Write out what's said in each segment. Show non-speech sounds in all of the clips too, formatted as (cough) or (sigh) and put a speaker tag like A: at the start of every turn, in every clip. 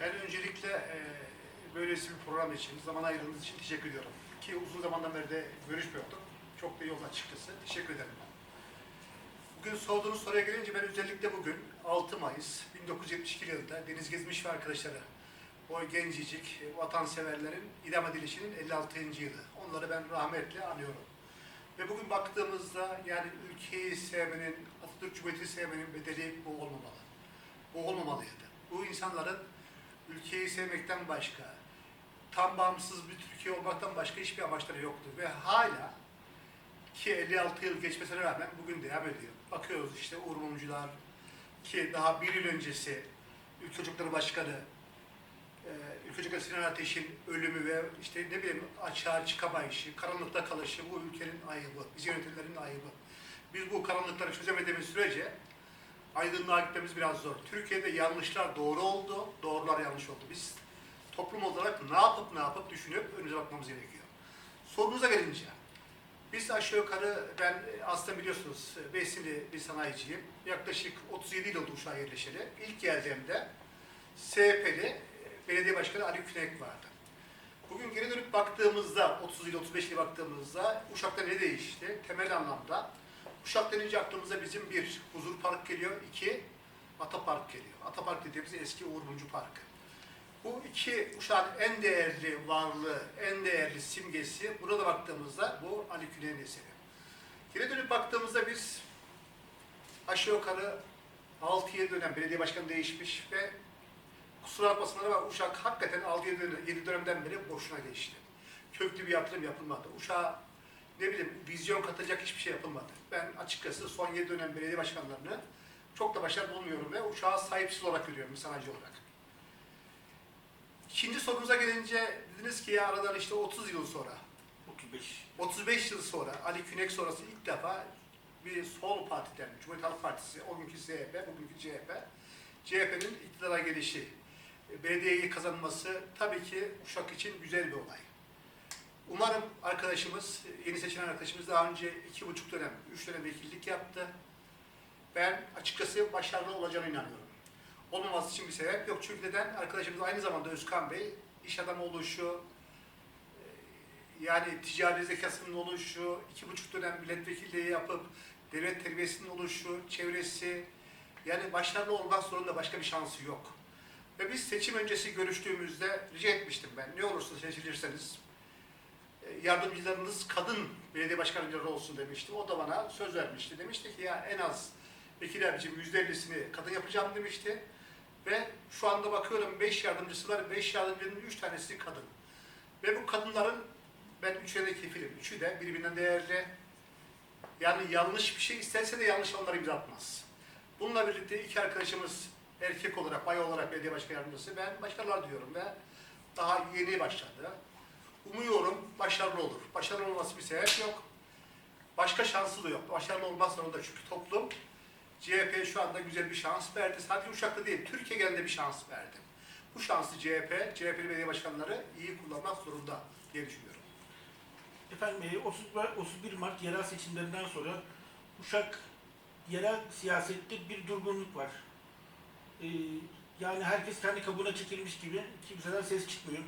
A: Ben öncelikle e, böylesi bir program için, zaman ayırdığınız için teşekkür ediyorum. Ki uzun zamandan beri de görüşmüyorduk. Çok da iyi oldu açıkçası. Teşekkür ederim. Bugün sorduğunuz soruya gelince ben özellikle bugün 6 Mayıs 1972 yılında Deniz Gezmiş ve arkadaşları o gencicik vatanseverlerin idam edilişinin 56. yılı. Onları ben rahmetle anıyorum. Ve bugün baktığımızda yani ülkeyi sevmenin, Atatürk Cumhuriyeti sevmenin bedeli bu olmamalı. Bu olmamalıydı. Bu insanların ülkeyi sevmekten başka, tam bağımsız bir Türkiye olmaktan başka hiçbir amaçları yoktu. Ve hala ki 56 yıl geçmesine rağmen bugün devam ediyor. Bakıyoruz işte Uğur ki daha bir yıl öncesi Ülke Çocukları Başkanı e, Ülke Çocukları Sinan Ateş'in ölümü ve işte ne bileyim açığa çıkamayışı, karanlıkta kalışı bu ülkenin ayıbı, biz yönetimlerin ayıbı. Biz bu karanlıkları çözemediğimiz sürece aydınlığa gitmemiz biraz zor. Türkiye'de yanlışlar doğru oldu, doğrular yanlış oldu. Biz toplum olarak ne yapıp ne yapıp düşünüp önümüze bakmamız gerekiyor. Sorunuza gelince, biz aşağı yukarı, ben e, aslında biliyorsunuz Besili bir sanayiciyim. Yaklaşık 37 yıl oldu Uşak'a yerleşeli. İlk geldiğimde SHP'li e, belediye başkanı Ali Künek vardı. Bugün geri dönüp baktığımızda, 30 yıl, 35 yıl baktığımızda Uşak'ta ne değişti? Temel anlamda Uşak denince aklımıza bizim bir huzur park geliyor, iki Atapark geliyor. Atapark dediğimiz eski Uğur Mumcu Parkı. Bu iki Uşak'ın en değerli varlığı, en değerli simgesi, burada baktığımızda bu Ali Küley'in eseri. Geri dönüp baktığımızda biz aşağı yukarı 6-7 dönem belediye başkanı değişmiş ve kusura bakmasınlar ama Uşak hakikaten 6-7 dönem, 7 dönemden beri boşuna geçti. Köklü bir yatırım yapılmadı. Uşak'a ne bileyim vizyon katacak hiçbir şey yapılmadı. Ben açıkçası son 7 dönem belediye başkanlarını çok da başarılı bulmuyorum ve Uşak'a sahipsiz olarak görüyorum sanayici olarak. İkinci sorunuza gelince dediniz ki ya aradan işte 30 yıl sonra
B: 35.
A: 35 yıl sonra Ali Künek sonrası ilk defa bir sol partiden, Cumhuriyet Halk Partisi, o günkü CHP, bugünkü CHP, CHP'nin iktidara gelişi, belediyeyi kazanması tabii ki Uşak için güzel bir olay. Umarım arkadaşımız, yeni seçilen arkadaşımız daha önce iki buçuk dönem, üç dönem vekillik yaptı. Ben açıkçası başarılı olacağına inanıyorum. Olmaması için bir sebep yok. Çünkü neden? Arkadaşımız aynı zamanda Özkan Bey, iş adamı oluşu, yani ticari zekasının oluşu, iki buçuk dönem milletvekilliği yapıp devlet terbiyesinin oluşu, çevresi, yani başarılı olmak zorunda başka bir şansı yok. Ve biz seçim öncesi görüştüğümüzde rica etmiştim ben, ne olursa seçilirseniz e, yardımcılarınız kadın belediye başkanları olsun demiştim. O da bana söz vermişti. Demişti ki ya en az vekil abicim yüzde ellisini kadın yapacağım demişti. Ve şu anda bakıyorum beş yardımcısı var, beş yardımcının üç tanesi kadın. Ve bu kadınların ben üçüne de kefilim. Üçü de birbirinden değerli. Yani yanlış bir şey isterse de yanlış onları imza atmaz. Bununla birlikte iki arkadaşımız erkek olarak, bay olarak belediye başkan yardımcısı ben başarılar diyorum ve daha yeni başladı. Umuyorum başarılı olur. Başarılı olması bir sebep yok. Başka şansı da yok. Başarılı olmaz zorunda çünkü toplum CHP'ye şu anda güzel bir şans verdi. Sadece Uşak'ta değil, Türkiye genelinde bir şans verdi. Bu şansı CHP, CHP'li belediye başkanları iyi kullanmak zorunda diye düşünüyorum.
B: Efendim e, 30 Mar- 31 Mart yerel seçimlerinden sonra Uşak yerel siyasette bir durgunluk var. E, yani herkes kendi kabuğuna çekilmiş gibi kimseden ses çıkmıyor.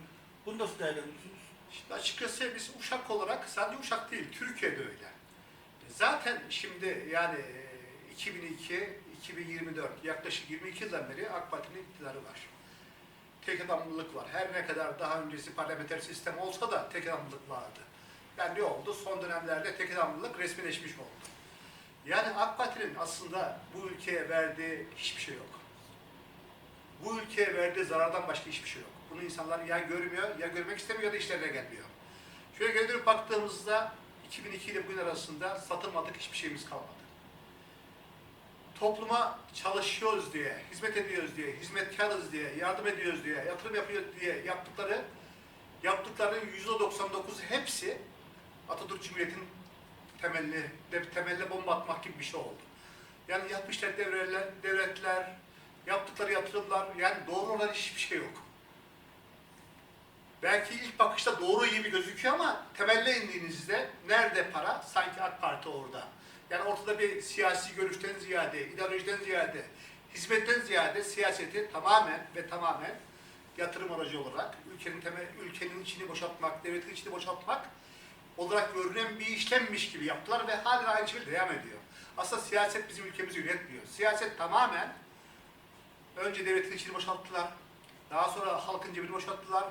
B: Bunu nasıl değerlendiriyorsunuz?
A: Şimdi açıkçası biz Uşak olarak sadece Uşak değil, Türkiye'de öyle. Zaten şimdi yani e, 2002, 2024 yaklaşık 22 yıldan beri AK Parti'nin iktidarı var. Tek adamlılık var. Her ne kadar daha öncesi parlamenter sistem olsa da tek adamlılık vardı. Yani ne oldu? Son dönemlerde tek adamlılık resmileşmiş oldu. Yani AK Parti'nin aslında bu ülkeye verdiği hiçbir şey yok. Bu ülkeye verdiği zarardan başka hiçbir şey yok. Bunu insanlar ya görmüyor, ya görmek istemiyor ya da işlerine gelmiyor. Şöyle geri baktığımızda 2002 ile bugün arasında satılmadık hiçbir şeyimiz kalmadı. Topluma çalışıyoruz diye, hizmet ediyoruz diye, hizmetkarız diye, yardım ediyoruz diye, yatırım yapıyoruz diye yaptıkları, yaptıklarının %99 hepsi Atatürk Cumhuriyeti'nin temelli, temeline bomba atmak gibi bir şey oldu. Yani yapmışlar devletler, devletler, yaptıkları yatırımlar, yani doğru olan hiçbir şey yok. Belki ilk bakışta doğru gibi gözüküyor ama temelle indiğinizde nerede para? Sanki AK Parti orada. Yani ortada bir siyasi görüşten ziyade, ideolojiden ziyade, hizmetten ziyade siyaseti tamamen ve tamamen yatırım aracı olarak ülkenin temel, ülkenin içini boşaltmak, devletin içini boşaltmak olarak görünen bir işlemmiş gibi yaptılar ve hala aynı şekilde devam ediyor. Aslında siyaset bizim ülkemizi yönetmiyor. Siyaset tamamen önce devletin içini boşalttılar, daha sonra halkın cebini boşalttılar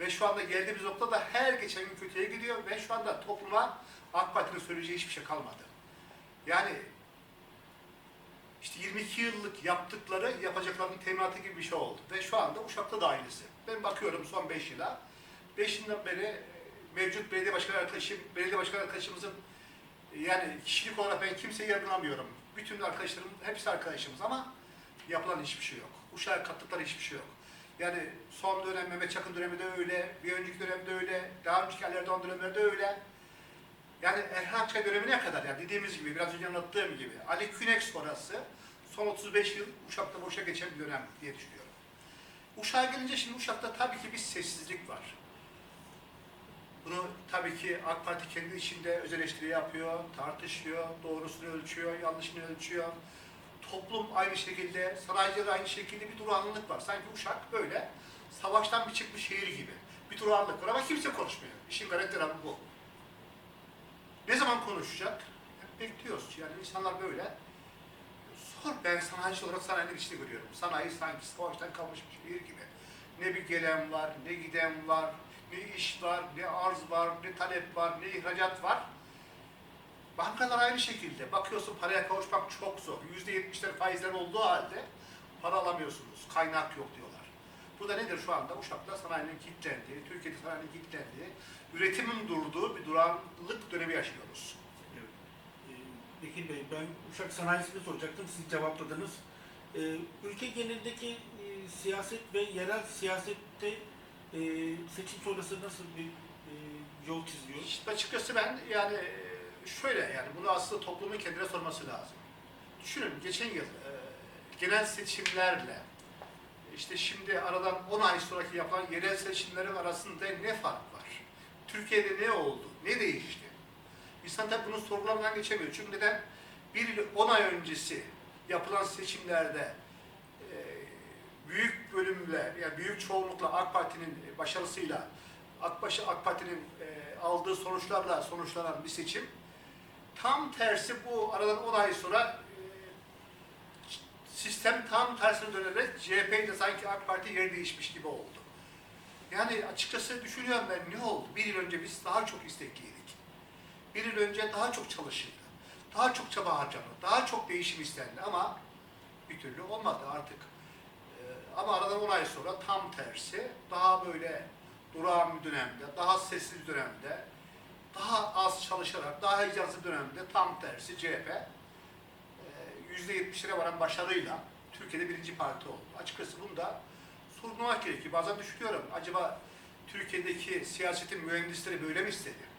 A: ve şu anda geldiğimiz noktada her geçen gün kötüye gidiyor ve şu anda topluma AK Parti'nin söyleyeceği hiçbir şey kalmadı. Yani işte 22 yıllık yaptıkları yapacaklarının teminatı gibi bir şey oldu. Ve şu anda Uşak'ta da aynısı. Ben bakıyorum son 5 yıla. 5 yıldan beri mevcut belediye başkanı arkadaşım, belediye başkanı arkadaşımızın yani kişilik olarak ben kimseyi yargılamıyorum. Bütün arkadaşlarım hepsi arkadaşımız ama yapılan hiçbir şey yok. Uşak'a kattıkları hiçbir şey yok. Yani son dönem Mehmet Çakın döneminde öyle, bir önceki dönemde öyle, daha önceki Erdoğan dönemlerde öyle. Yani Erhan Çay dönemine kadar yani dediğimiz gibi biraz önce anlattığım gibi Ali Künek sonrası son 35 yıl Uşak'ta boşa geçen bir dönem diye düşünüyorum. Uşak'a gelince şimdi Uşak'ta tabii ki bir sessizlik var. Bunu tabii ki AK Parti kendi içinde öz eleştiri yapıyor, tartışıyor, doğrusunu ölçüyor, yanlışını ölçüyor. Toplum aynı şekilde, sanayiciler aynı şekilde bir durağanlık var. Sanki Uşak böyle savaştan bir çıkmış şehir gibi. Bir durağanlık var ama kimse konuşmuyor. İşin garip tarafı bu. Ne zaman konuşacak? Hep bekliyoruz. Yani insanlar böyle. Sor ben sanayici olarak sanayinin içinde görüyorum. Sanayi sanki savaştan kalmış bir şehir gibi. Ne bir gelen var, ne giden var, ne iş var, ne arz var, ne talep var, ne ihracat var. Bankalar aynı şekilde. Bakıyorsun paraya kavuşmak çok zor. Yüzde yetmişler faizler olduğu halde para alamıyorsunuz. Kaynak yok diyorlar. Bu da nedir şu anda? Uşak'ta sanayinin kilitlendiği, Türkiye'de sanayinin kilitlendiği, üretimin durduğu bir durağanlık dönemi yaşıyoruz.
B: Evet. Ee, Bekir Bey, ben Uşak sanayisini soracaktım, siz cevapladınız. Ee, ülke genelindeki e, siyaset ve yerel siyasette e, seçim sonrası nasıl bir e, yol çiziyor?
A: İşte açıkçası ben yani şöyle yani bunu aslında toplumun kendine sorması lazım. Düşünün geçen yıl e, genel seçimlerle işte şimdi aradan 10 ay sonraki yapılan yerel seçimlerin arasında ne fark var? Türkiye'de ne oldu? Ne değişti? İnsan tabii bunu sorgulamadan geçemiyor. Çünkü neden? Bir yıl 10 ay öncesi yapılan seçimlerde e, büyük bölümle, yani büyük çoğunlukla AK Parti'nin başarısıyla AK, AK Parti'nin e, aldığı sonuçlarla sonuçlanan bir seçim. Tam tersi bu aradan 10 ay sonra sistem tam tersine dönerek CHP ile sanki AK Parti yer değişmiş gibi oldu. Yani açıkçası düşünüyorum ben ne oldu? Bir yıl önce biz daha çok istekliydik. Bir yıl önce daha çok çalışıldı. Daha çok çaba harcandı. Daha çok değişim istendi ama bir türlü olmadı artık. Ee, ama aradan 10 ay sonra tam tersi daha böyle durağan bir dönemde, daha sessiz bir dönemde, daha az çalışarak, daha heyecansız dönemde tam tersi CHP e, %70'lere varan başarıyla Türkiye'de birinci parti oldu. Açıkçası bunu da sorgulamak gerekiyor. Bazen düşünüyorum, acaba Türkiye'deki siyasetin mühendisleri böyle mi istedi?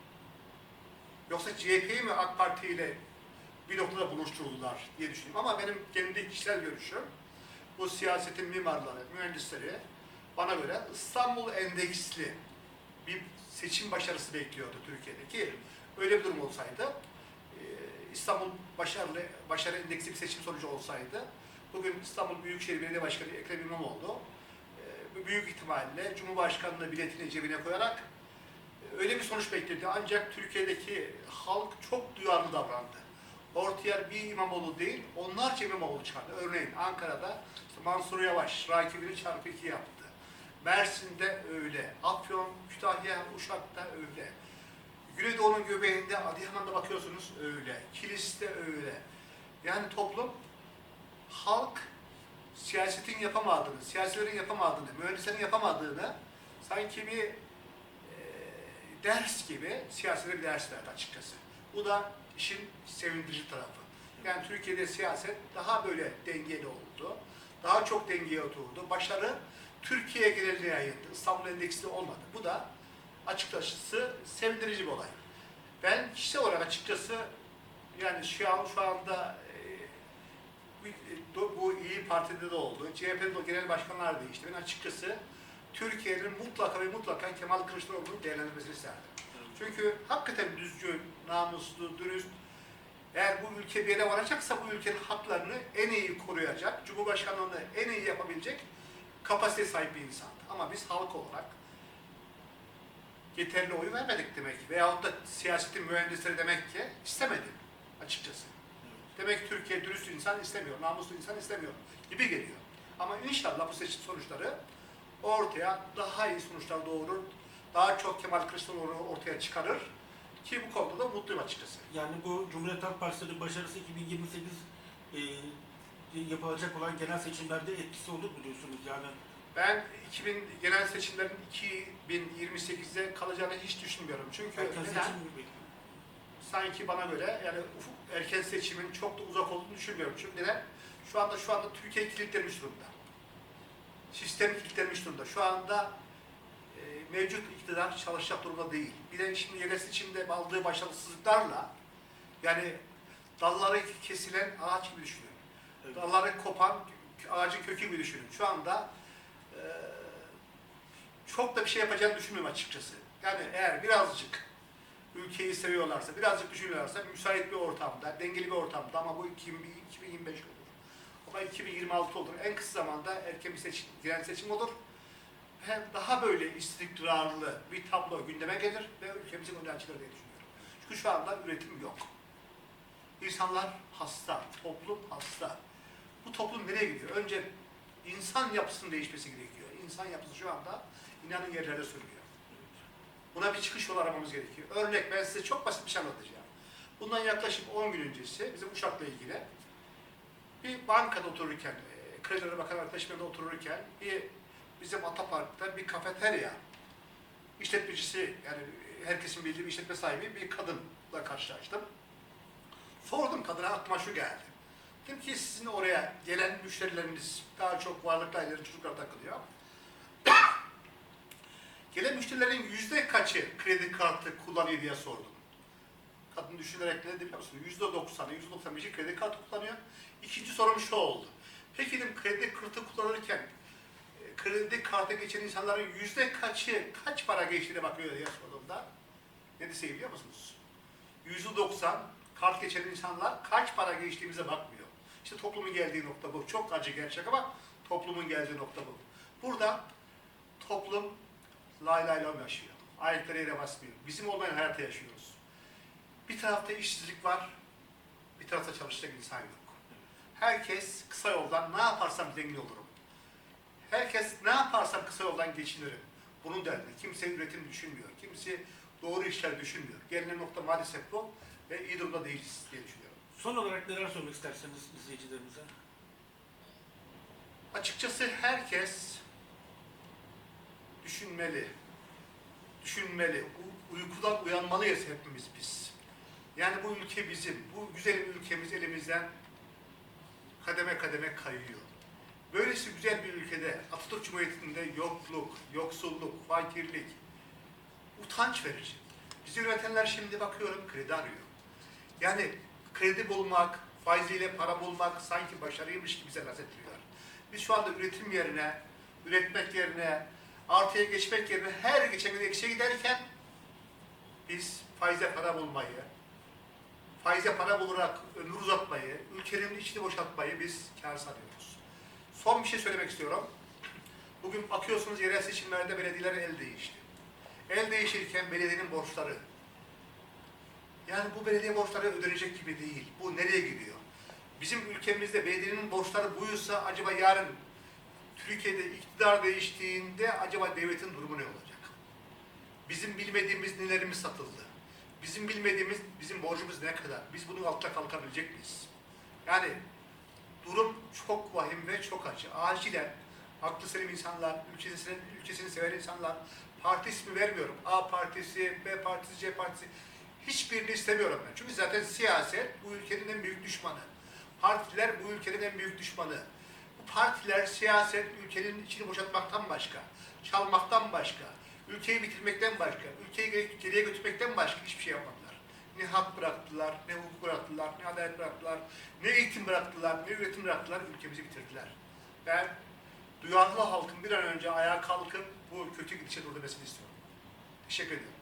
A: Yoksa CHP'yi mi AK Parti ile bir noktada buluşturdular diye düşünüyorum. Ama benim kendi kişisel görüşüm, bu siyasetin mimarları, mühendisleri bana göre İstanbul endeksli bir seçim başarısı bekliyordu Türkiye'de ki öyle bir durum olsaydı e, İstanbul başarılı başarı endeksli bir seçim sonucu olsaydı bugün İstanbul Büyükşehir Belediye Başkanı Ekrem İmamoğlu e, büyük ihtimalle Cumhurbaşkanlığı biletini cebine koyarak e, öyle bir sonuç bekledi. Ancak Türkiye'deki halk çok duyarlı davrandı. Ortaya bir İmamoğlu değil, onlarca İmamoğlu çıkardı. Örneğin Ankara'da işte Mansur Yavaş rakibini çarpı iki yaptı. Mersin'de öyle, Afyon, Kütahya, Uşak'ta öyle. Güneydoğu'nun göbeğinde, Adıyaman'da bakıyorsunuz öyle. Kilis'te öyle. Yani toplum, halk siyasetin yapamadığını, siyasilerin yapamadığını, mühendislerin yapamadığını sanki bir e, ders gibi siyasilere bir ders verdi açıkçası. Bu da işin sevindirici tarafı. Yani Türkiye'de siyaset daha böyle dengeli oldu. Daha çok dengeye oturdu. Başarı Türkiye geneline yayıldı. İstanbul Endeksli olmadı. Bu da açıkçası sevindirici bir olay. Ben kişisel olarak açıkçası yani şu an şu anda e, bu- bu iyi Parti'de de oldu. CHP'de de genel başkanlar değişti. Ben açıkçası Türkiye'nin mutlaka ve mutlaka Kemal Kılıçdaroğlu'nu değerlendirmesini isterdim. Çünkü hakikaten düzgün, namuslu, dürüst. Eğer bu ülke bir yere varacaksa bu ülkenin haklarını en iyi koruyacak, Cumhurbaşkanlığını en iyi yapabilecek kapasite sahip bir insandı. Ama biz halk olarak yeterli oy vermedik demek. Veyahut da siyasetin mühendisleri demek ki istemedi açıkçası. Demek ki Türkiye dürüst insan istemiyor, namuslu insan istemiyor gibi geliyor. Ama inşallah bu seçim sonuçları ortaya daha iyi sonuçlar doğurur. Daha çok Kemal Kılıçdaroğlu ortaya çıkarır. Ki bu konuda da mutluyum açıkçası.
B: Yani bu Cumhuriyet Halk Partisi'nin başarısı 2028 e, yapılacak olan genel seçimlerde etkisi olur mu diyorsunuz? Yani
A: Ben 2000 genel seçimlerin 2028'de kalacağını hiç düşünmüyorum. Çünkü
B: erken
A: neden?
B: seçim bekliyor?
A: sanki bana göre yani ufuk- erken seçimin çok da uzak olduğunu düşünmüyorum. Çünkü neden? Şu anda şu anda Türkiye kilitlenmiş durumda. Sistem kilitlenmiş durumda. Şu anda e, mevcut iktidar çalışacak durumda değil. Bir de şimdi yerel seçimde aldığı başarısızlıklarla yani dalları kesilen ağaç gibi düşünün.
B: Evet.
A: Dalları kopan ağacın kökü gibi düşünün. Şu anda e, çok da bir şey yapacağını düşünmüyorum açıkçası. Yani eğer birazcık ülkeyi seviyorlarsa, birazcık düşünüyorlarsa müsait bir ortamda, dengeli bir ortamda ama bu 2000 2025 olur. Ama 2026 olur. En kısa zamanda erken bir seçim, genel seçim olur. Hem daha böyle istikrarlı bir tablo gündeme gelir ve ülkemizin önüne açılır diye düşünüyorum. Çünkü şu anda üretim yok. İnsanlar hasta, toplum hasta. Bu toplum nereye gidiyor? Önce insan yapısının değişmesi gerekiyor. İnsan yapısı şu anda inanın yerlere sürüyor. Buna bir çıkış yolu aramamız gerekiyor. Örnek ben size çok basit bir şey anlatacağım. Bundan yaklaşık 10 gün öncesi bizim Uşak'la ilgili bir bankada otururken, e, kredileri bakan arkadaşımla otururken bir bizim Atapark'ta bir kafeterya işletmecisi yani herkesin bildiği bir işletme sahibi bir kadınla karşılaştım. Sordum kadına aklıma şu geldi. Dedim ki sizin oraya gelen müşterileriniz daha çok varlıklı ailelerin çocuklar takılıyor. (coughs) Gelen müşterilerin yüzde kaçı kredi kartı kullanıyor diye sordum. Kadın düşünerek ne dedi biliyor musun? Yüzde doksanı, yüzde doksan beşi kredi kartı kullanıyor. İkinci sorum şu oldu. Peki dedim kredi kartı kullanırken e, kredi kartı geçen insanların yüzde kaçı kaç para geçtiğine bakıyor diye sorduğumda ne dese biliyor musunuz? Yüzde doksan kart geçen insanlar kaç para geçtiğimize bakmıyor. İşte toplumun geldiği nokta bu. Çok acı gerçek ama toplumun geldiği nokta bu. Burada toplum lay lay lom yaşıyor. Ayakları yere basmıyor. Bizim olmayan hayatı yaşıyoruz. Bir tarafta işsizlik var, bir tarafta çalışacak insan yok. Herkes kısa yoldan ne yaparsam zengin olurum. Herkes ne yaparsam kısa yoldan geçinirim. Bunun derdinde. Kimse üretim düşünmüyor. Kimse doğru işler düşünmüyor. Gelinen nokta maalesef bu ve iyi durumda değiliz diye düşünüyorum.
B: Son olarak neler söylemek isterseniz izleyicilerimize?
A: Açıkçası herkes düşünmeli. Düşünmeli. Uykudan uyanmalıyız hepimiz biz. Yani bu ülke bizim. Bu güzel ülkemiz elimizden kademe kademe kayıyor. Böylesi güzel bir ülkede Atatürk Cumhuriyeti'nde yokluk, yoksulluk, fakirlik, utanç verici. Bizi yönetenler şimdi bakıyorum kredi arıyor. Yani kredi bulmak, faiziyle para bulmak sanki başarıymış gibi bize ettiriyor. Biz şu anda üretim yerine, üretmek yerine, artıya geçmek yerine her geçen gün eksiye giderken biz faize para bulmayı, faize para bularak ömür uzatmayı, ülkenin içini boşaltmayı biz kâr sanıyoruz. Son bir şey söylemek istiyorum. Bugün bakıyorsunuz yerel seçimlerde belediyeler el değişti. El değişirken belediyenin borçları, yani bu belediye borçları ödenecek gibi değil. Bu nereye gidiyor? Bizim ülkemizde belediyenin borçları buysa acaba yarın Türkiye'de iktidar değiştiğinde acaba devletin durumu ne olacak? Bizim bilmediğimiz nelerimiz satıldı? Bizim bilmediğimiz, bizim borcumuz ne kadar? Biz bunun altına kalkabilecek miyiz? Yani durum çok vahim ve çok acı. Acilen aklı selim insanlar, ülkesini, ülkesini seven insanlar, parti ismi vermiyorum. A partisi, B partisi, C partisi hiçbirini istemiyorum ben. Çünkü zaten siyaset bu ülkenin en büyük düşmanı. Partiler bu ülkenin en büyük düşmanı. Bu partiler, siyaset ülkenin içini boşaltmaktan başka, çalmaktan başka, ülkeyi bitirmekten başka, ülkeyi geri- geriye götürmekten başka hiçbir şey yapmadılar. Ne hak bıraktılar, ne hukuk bıraktılar, ne adalet bıraktılar, ne eğitim bıraktılar, ne üretim bıraktılar, ülkemizi bitirdiler. Ben duyarlı halkın bir an önce ayağa kalkıp bu kötü gidişe durdurmasını istiyorum. Teşekkür ediyorum.